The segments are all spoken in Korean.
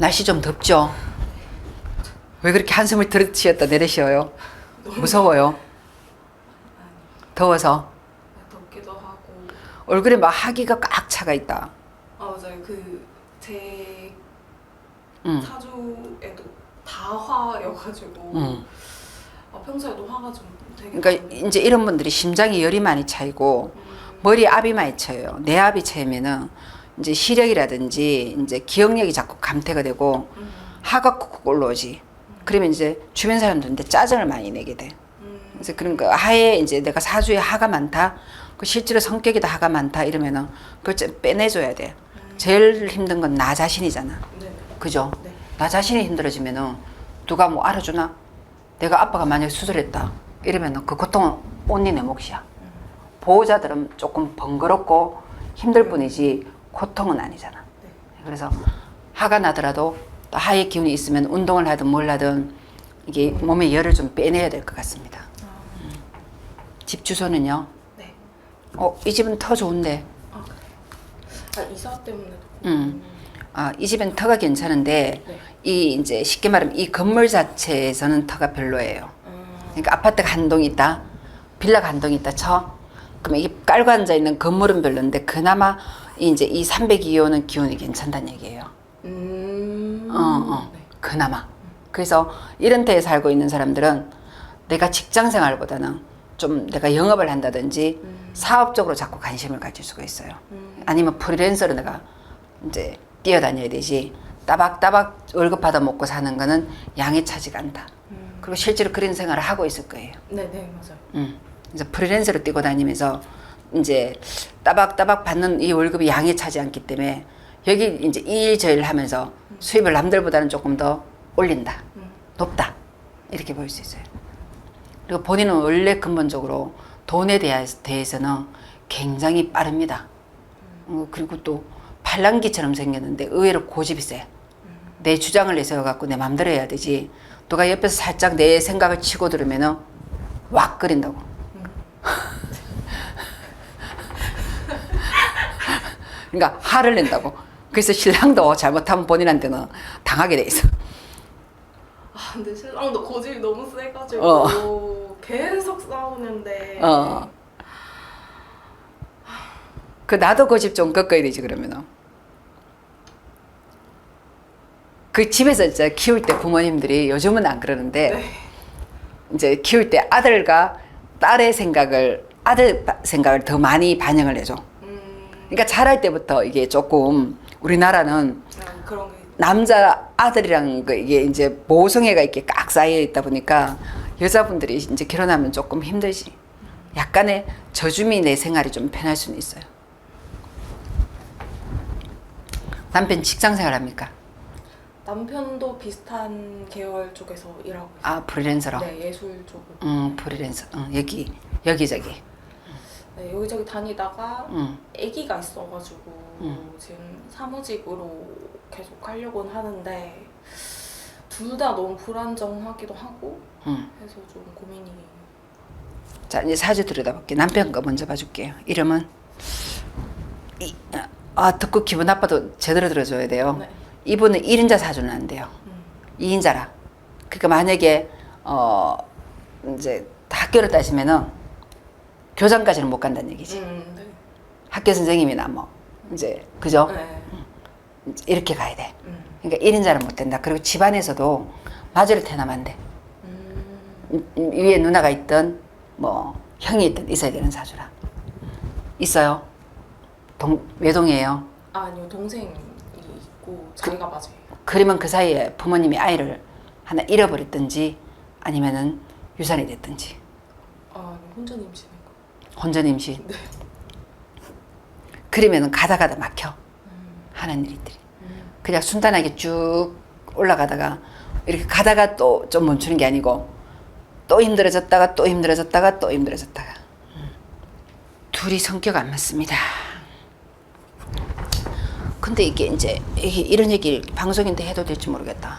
날씨 좀 덥죠? 왜 그렇게 한숨을 들이쉬었다 내리쉬어요? 무서워요? 더워서? 덥기도 하고 얼굴에 막 하기가 꽉 차가 있다. 아 맞아요 그제 응. 사주에도 다 화여가지고 응. 아, 평소에도 화가 좀 되게 그러니까 이제 이런 분들이 심장이 열이 많이 차이고 음, 머리에 압이 많이 차요. 뇌압이 차이면은 이제 시력이라든지 이제 기억력이 자꾸 감퇴가 되고 음, 쿡쿡 올라오지. 그러면 이제 주변 사람들한테 짜증을 많이 내게 돼. 음, 그래서 그런 거 하에 이제 내가 사주에 하가 많다. 그 실제로 성격이 다 하가 많다 이러면은 그걸 좀 빼내줘야 돼. 제일 힘든 건 나 자신이잖아. 네, 그죠? 네. 나 자신이 힘들어지면은 누가 뭐 알아주나? 내가 아빠가 만약에 수술했다 이러면은 그 고통은 온니 내 몫이야. 보호자들은 조금 번거롭고 힘들 뿐이지 고통은 아니잖아. 네. 그래서 하가 나더라도 또 하의 기운이 있으면 운동을 하든 뭘 하든 이게 몸에 열을 좀 빼내야 될 것 같습니다. 아, 집 주소는요? 네. 어, 이 집은 터 좋은데. 아, 아 이사 때문에도 음. 아, 이 집은 터가 괜찮은데 네. 이 이제 쉽게 말하면 이 건물 자체에서는 터가 별로예요. 음, 그러니까 아파트가 한 동 있다, 빌라가 한 동 있다 쳐. 그러면 이게 깔고 앉아 있는 건물은 별론데 그나마 이제 이 302호는 기운이 괜찮다는 얘기예요. 음, 어, 어. 네. 그나마. 그래서 이런 데에 살고 있는 사람들은 내가 직장 생활보다는 좀 내가 영업을 한다든지 음. 사업적으로 자꾸 관심을 가질 수가 있어요. 음. 아니면 프리랜서로 내가 이제 뛰어다녀야 되지. 따박따박 월급 받아 먹고 사는 거는 양이 차지가 않다. 음. 그리고 실제로 그런 생활을 하고 있을 거예요. 네, 네, 맞아요. 음. 그래서 프리랜서로 뛰고 다니면서 이제 따박따박 받는 이 월급이 양이 차지 않기 때문에 여기 이제 이 일 저일 하면서 수입을 남들보다는 조금 더 올린다. 음. 높다. 이렇게 보일 수 있어요. 그리고 본인은 원래 근본적으로 돈에 대해서는 굉장히 빠릅니다. 어, 그리고 또 팔랑기처럼 생겼는데 의외로 고집이 세. 내 주장을 내세워갖고 내 맘대로 해야 되지. 누가 옆에서 살짝 내 생각을 치고 들으면은 왁 끓인다고. 그러니까 화를 낸다고. 그래서 신랑도 잘못하면 본인한테는 당하게 돼 있어. 아 근데 신랑도 고집이 너무 세가지고 어. 계속 싸우는데 어. 그 나도 고집 좀 꺾어야 되지 그러면은. 그 집에서 진짜 키울 때 부모님들이 요즘은 안 그러는데 네. 이제 키울 때 아들과 딸의 생각을 아들 바- 생각을 더 많이 반영을 해줘. 음, 그러니까 자랄 때부터 이게 조금 우리나라는 남자 아들이랑 그 이게 이제 모성애가 이렇게 꽉 쌓여 있다 보니까 여자분들이 이제 결혼하면 조금 힘들지. 약간의 저주미 내 생활이 좀 편할 수는 있어요. 남편 직장 생활 합니까? 남편도 비슷한 계열 쪽에서 일하고 있어요. 아 프리랜서로. 네, 예술 쪽으로. 음 프리랜서. 응, 여기 여기저기. 네, 여기저기 다니다가 응. 아기가 있어가지고 음. 지금 사무직으로 계속 하려고는 하는데 둘 다 너무 불안정하기도 하고 응. 해서 좀 고민이. 자 이제 사주 들여다볼게. 남편 거 먼저 봐줄게요. 이름은 이, 아 듣고 기분 나빠도 제대로 들어줘야 돼요. 네. 이분은 1인자 사주는 안 돼요. 음. 2인자라. 그러니까 만약에 어 이제 학교를 따지면은 교장까지는 못 간다는 얘기지. 음, 네. 학교 선생님이나 뭐 이제 그죠? 네. 이렇게 가야 돼. 음. 그러니까 1인자는 못 된다. 그리고 집안에서도 마저를 태어나면 안 돼. 음. 음, 음, 위에 누나가 있든 뭐 형이 있든 있어야 되는 사주라. 있어요. 동 외동이에요. 아, 아니요 동생이 있고 자기가 맞아요. 그러면 그 사이에 부모님이 아이를 하나 잃어버렸든지 아니면은 유산이 됐든지 아, 아니요 혼자 임신인 거. 혼전 임신. 네. 그러면은 가다 가다 막혀 음. 하는 일들이. 음. 그냥 순탄하게 쭉 올라가다가 이렇게 가다가 또 좀 멈추는 게 아니고 또 힘들어졌다가 또 힘들어졌다가 또 힘들어졌다가 음. 둘이 성격 안 맞습니다. 근데 이게 이제 이런 얘기 방송인데 해도 될지 모르겠다.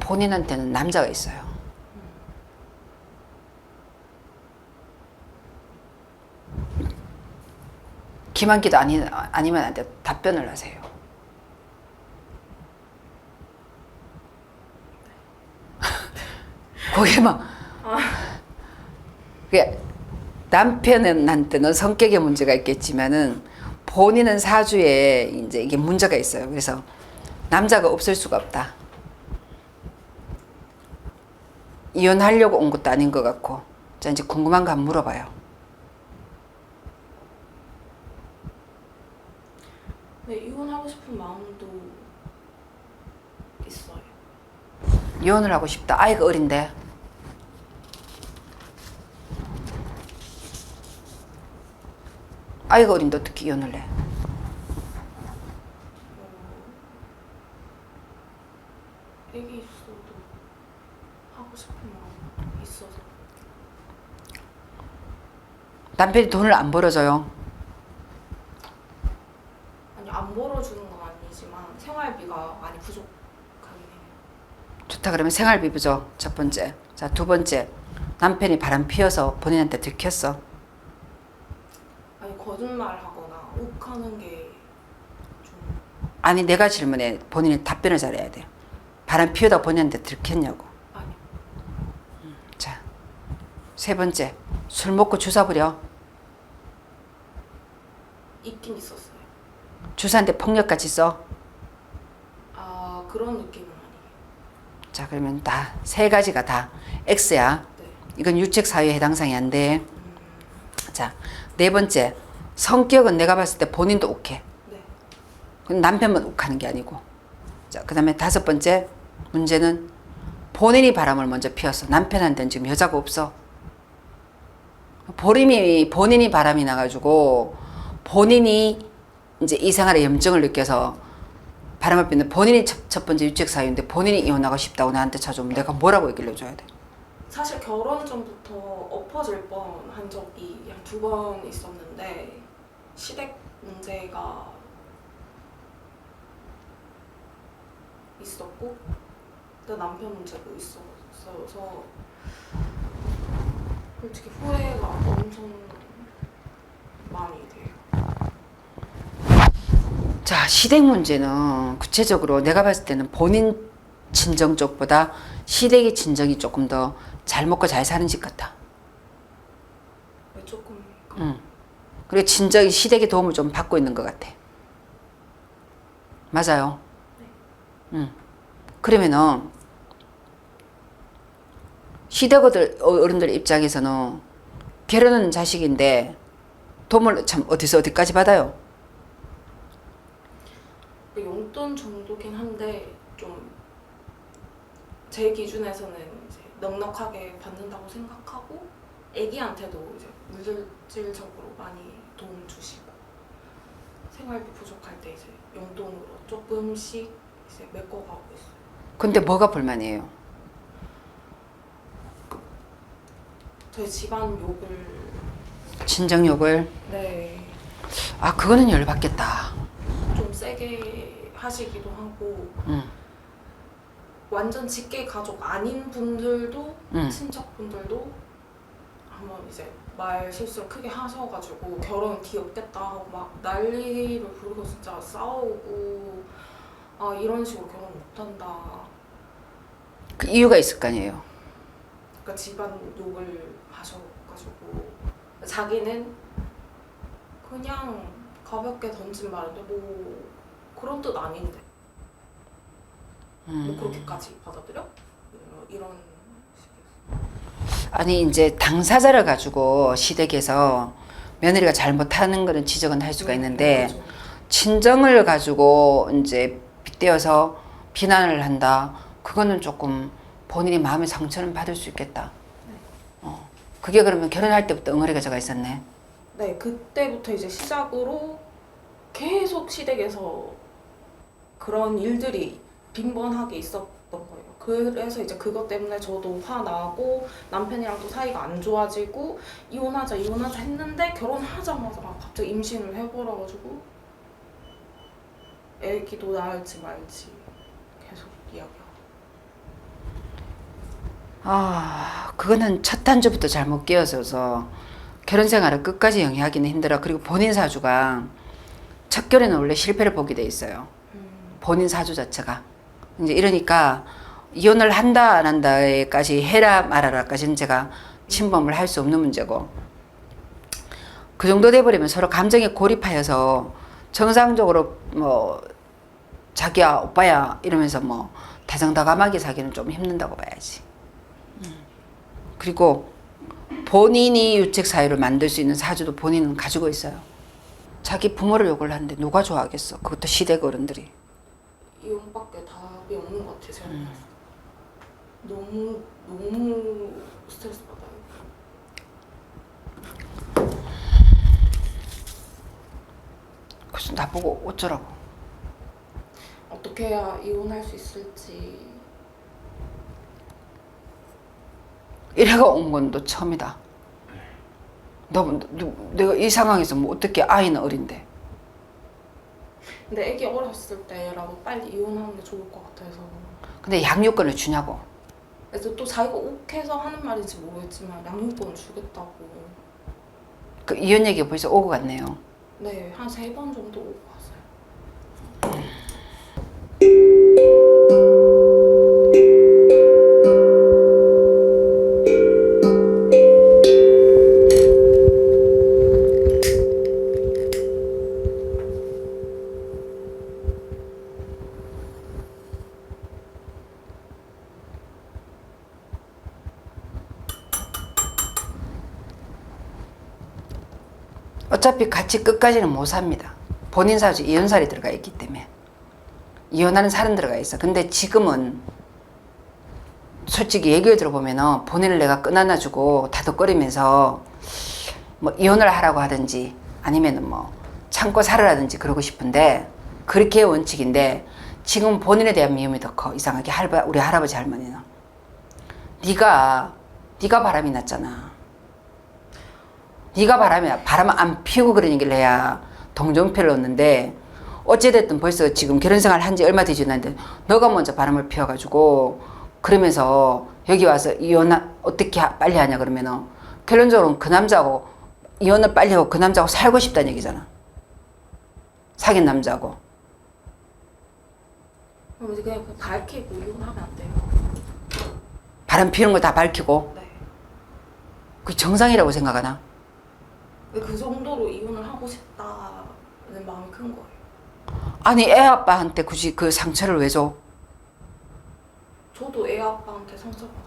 본인한테는 남자가 있어요. 기만기도 아니, 아니면 안 돼. 답변을 하세요. 거기에 막 그게 남편한테는 성격의 문제가 있겠지만은 본인은 사주에 이제 이게 문제가 있어요. 그래서 남자가 없을 수가 없다. 이혼하려고 온 것도 아닌 것 같고, 자 이제 궁금한 거 물어봐요. 이혼을 하고 싶다. 아이가 어린데. 아이가 어린데 어떻게 이혼을 해? 애기 있어도 하고 싶은 마음 있어서 남편이 돈을 안 벌어줘요. 아니 안 벌어주는 건 아니지만 생활비가 많이 해요. 좋다 그러면 생활비 부죠. 첫 번째. 자, 두 번째. 남편이 바람 피워서 본인한테 들켰어. 아니 거짓말하거나 욱하는 게좀 아니 내가 질문해. 본인이 답변을 잘해야 돼. 바람 피우다 본인한테 들켰냐고. 아니 자, 세 번째. 술 먹고 주사 부려. 있긴 있었어요. 주사한테 폭력까지 써. 아 그런 아니에요. 자, 그러면 다 세 가지가 다 X야. 네. 이건 유책 사유에 해당 사항이 안 돼. 자, 네 번째. 성격은 내가 봤을 때 본인도 욱해. 네. 남편만 욱하는 게 아니고. 자, 그 다음에 다섯 번째 문제는 본인이 바람을 먼저 피웠어. 남편한테는 지금 여자가 없어. 본인이, 본인이 바람이 나가지고 본인이 이제 이 생활에 염증을 느껴서 바람을 피는 본인이 첫, 첫 번째 유책 사유인데 본인이 이혼하고 싶다고 나한테 찾아오면 내가 뭐라고 얘기를 해줘야 돼? 사실 결혼 전부터 엎어질 뻔한 적이 한 두 번 있었는데 시댁 문제가 있었고 또 남편 문제도 있었어서 솔직히 후회가 엄청 많이. 자, 시댁 문제는 구체적으로 내가 봤을 때는 본인 친정 쪽보다 시댁의 친정이 조금 더 잘 먹고 잘 사는 집 같다. 왜 조금 응. 그리고 친정이 시댁의 도움을 좀 받고 있는 것 같아. 맞아요. 응. 그러면은 시댁 어들 어른들 입장에서는 결혼은 자식인데 도움을 참 어디서 어디까지 받아요? 용돈 정도긴 한데 좀 제 기준에서는 이제 넉넉하게 받는다고 생각하고 애기한테도 이제 물질적으로 많이 도움 주시고 생활비 부족할 때 이제 용돈으로 조금씩 이제 메꿔가고 있어요. 근데 뭐가 불만이에요? 저희 집안 욕을 친정 욕을 네, 아 그거는 열받겠다. 좀 세게 하시기도 하고 응. 완전 직계 가족 아닌 분들도 응. 친척분들도 한번 이제 말 실수를 크게 하셔가지고 결혼 뒤엎겠다 하고 막 난리를 부르고 진짜 싸우고 아 이런 식으로 결혼 못한다 그 이유가 있을 거 아니에요. 그러니까 집안 욕을 하셔가지고 자기는 그냥 가볍게 던진 말인데 뭐 그런 뜻 아닌데 뭐 음. 그렇게까지 받아들여? 어, 이런 아니 이제 당사자를 가지고 시댁에서 며느리가 잘못하는 거는 지적은 할 수가 있는데 그죠. 친정을 가지고 이제 빗대어서 비난을 한다. 그거는 조금 본인이 마음의 상처는 받을 수 있겠다. 어. 그게 그러면 결혼할 때부터 응어리가 저가 있었네. 네, 그때부터 이제 시작으로 계속 시댁에서 그런 일들이 빈번하게 있었던 거예요. 그래서 이제 그것 때문에 저도 화나고 남편이랑도 사이가 안 좋아지고 이혼하자 이혼하자 했는데 결혼하자마자 막 갑자기 임신을 해버려가지고 애기도 낳을지 말지 계속 이야기하고 아, 그거는 첫 단주부터 잘못 끼어서서 결혼 생활을 끝까지 영위하기는 힘들어. 그리고 본인 사주가 첫 결혼은 원래 실패를 보게 돼 있어요. 본인 사주 자체가. 이제 이러니까 이혼을 한다 안 한다에까지 해라 말아라까지는 제가 침범을 할 수 없는 문제고 그 정도 돼버리면 서로 감정에 고립하여서 정상적으로 뭐 자기야 오빠야 이러면서 뭐 다정다감하게 사기는 좀 힘든다고 봐야지. 음. 그리고 본인이 유책 사유를 만들 수 있는 사주도 본인은 가지고 있어요. 자기 부모를 욕을 하는데 누가 좋아하겠어? 그것도 시댁 어른들이. 이혼밖에 답이 없는 것 같아요. 제가 봤을 때. 너무 너무 스트레스 받아요. 그래서 나보고 어쩌라고. 어떻게 해야 이혼할 수 있을지 이래가 온건너 처음이다. 너, 너 내가 이 상황에서 뭐 어떻게 아이는 어린데. 근데 애기 어렸을 때라도 빨리 이혼하는 게 좋을 것 같아서 근데 양육권을 주냐고. 그래서 또 자기가 욱해서 하는 말인지 모르겠지만 양육권 주겠다고 그 이혼 얘기 벌써 오고 갔네요. 네 한 세 번 정도 오고 어차피 같이 끝까지는 못 삽니다. 본인 사주 이혼살이 들어가 있기 때문에. 이혼하는 살은 들어가 있어. 근데 지금은 솔직히 얘기를 들어보면은 본인을 내가 끊어놔주고 다독거리면서 뭐 이혼을 하라고 하든지 아니면은 뭐 참고 살으라든지 그러고 싶은데 그렇게 원칙인데 지금 본인에 대한 미움이 더 커. 이상하게 할바, 우리 할아버지 할머니는. 네가 네가 바람이 났잖아. 네가 바람이 바람 안 피우고 그러는 길 해야 동정표를 얻는데 어찌됐든 벌써 지금 결혼 생활 한 지 얼마 되지 않는데 너가 먼저 바람을 피워가지고 그러면서 여기 와서 이혼 어떻게 하- 빨리 하냐 그러면은 결론적으로는 그 남자하고 이혼을 빨리 하고 그 남자하고 살고 싶다는 얘기잖아. 사귄 남자하고. 그럼 이제 그냥 밝히고 이혼하면 안 돼요. 바람 피우는 거다 밝히고 네. 그 정상이라고 생각하나? 근데 그 정도로 이혼을 하고 싶다는 마음이 큰 거예요. 아니 애 아빠한테 굳이 그 상처를 왜 줘? 저도 애 아빠한테 상처받았어요.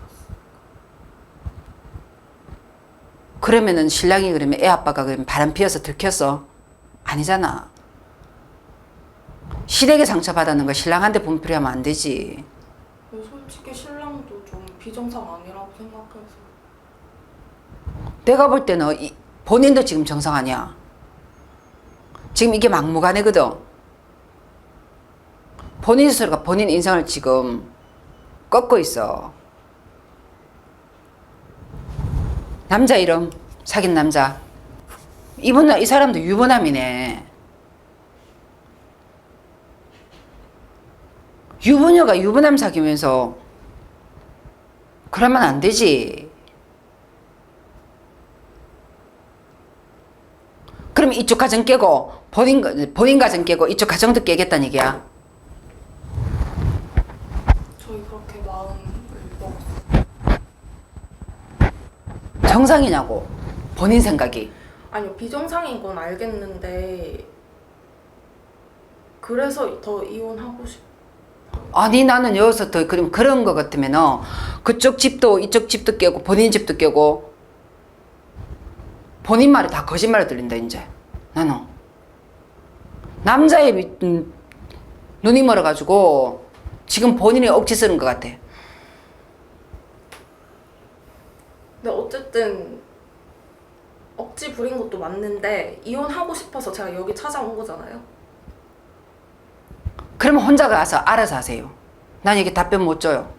그러면은 신랑이 그러면 애 아빠가 그러면 바람 피워서 들켰어? 아니잖아. 시댁에 상처받았는 거 신랑한테 분풀이하면 안 되지. 근데 솔직히 신랑도 좀 비정상 아니라고 생각해서 내가 볼 때는 이- 본인도 지금 정상 아니야. 지금 이게 막무가내거든. 본인 스스로가 본인 인생을 지금 꺾고 있어. 남자 이름 사귄 남자. 이분 이 사람도 유부남이네. 유부녀가 유부남 사귀면서 그러면 안 되지. 그럼 이쪽 가정 깨고 본인 가- 본인 가정 깨고 이쪽 가정도 깨겠다는 얘기야. 저희 그렇게 마음을 먹었어요. 정상이냐고 본인 생각이. 아니요 비정상인 건 알겠는데 그래서 더 이혼하고 싶. 아니 나는 여기서 더 그럼 그런 거 같으면은 그쪽 집도 이쪽 집도 깨고 본인 집도 깨고 본인 말이 다 거짓말로 들린다 이제 나는 남자의 미- 음, 눈이 멀어가지고 지금 본인이 억지 쓰는 것 같아. 근데 어쨌든 억지 부린 것도 맞는데 이혼하고 싶어서 제가 여기 찾아온 거잖아요. 그러면 혼자 가서 알아서 하세요. 난 이게 답변 못 줘요.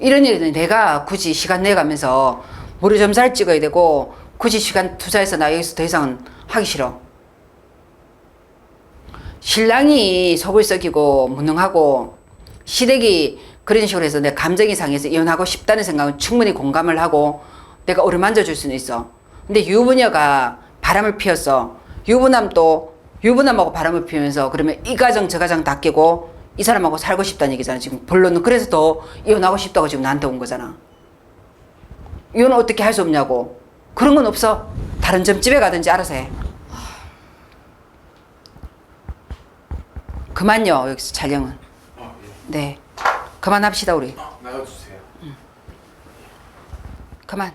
이런 일은 내가 굳이 시간 내가면서 무료 점사를 찍어야 되고 굳이 시간 투자해서 나 여기서 더 이상은 하기 싫어. 신랑이 속을 썩이고 무능하고 시댁이 그런 식으로 해서 내 감정이 상해서 이혼하고 싶다는 생각은 충분히 공감을 하고 내가 어루만져 줄 수는 있어. 근데 유부녀가 바람을 피웠어. 유부남도 유부남하고 바람을 피우면서 그러면 이 가정 저 가정 다 깨고 이 사람하고 살고 싶다는 얘기잖아 지금 본론은 그래서 더 이혼하고 싶다고 지금 나한테 온 거잖아 이혼은 어떻게 할 수 없냐고 그런 건 없어. 다른 점집에 가든지 알아서 해. 그만요 여기서 촬영은. 아, 예. 네. 그만합시다 우리. 나가주세요. 그만